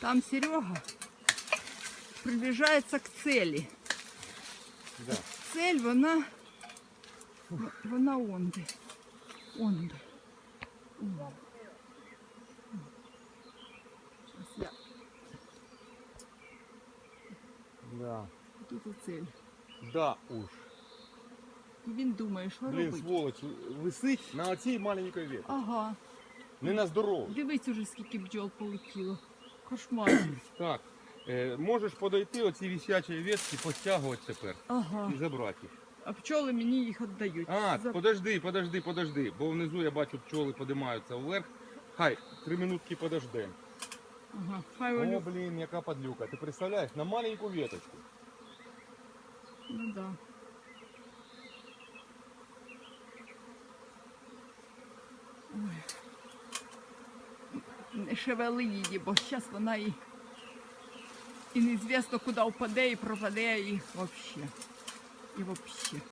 Там Серега приближается к цели. Да. Цель, вона, вона онде. Онде. Онде. Я Да. тут цель. Да уж. І він думає, що Блін, робить. сволоч, висить на оцій маленькій ветці. Ага. Не на здорову. Дивись уже, скільки бджол полетіло. Кошмар. Так. Е, можеш подойти оці висячі ветки, постягувати тепер Ага. і забрати їх. А пчоли мені їх віддають. А, За- подожди, подожди, подожди. Бо внизу я бачу пчоли подимаються вверх. Хай, три минутки подожди. Ага. Хай О, Олю. блін, яка падлюка. Ти представляєш, на маленьку веточку. Ну да. Не шевели її, бо зараз вона і, і неізвісно куди впаде і пропаде, і взагалі. І взагалі.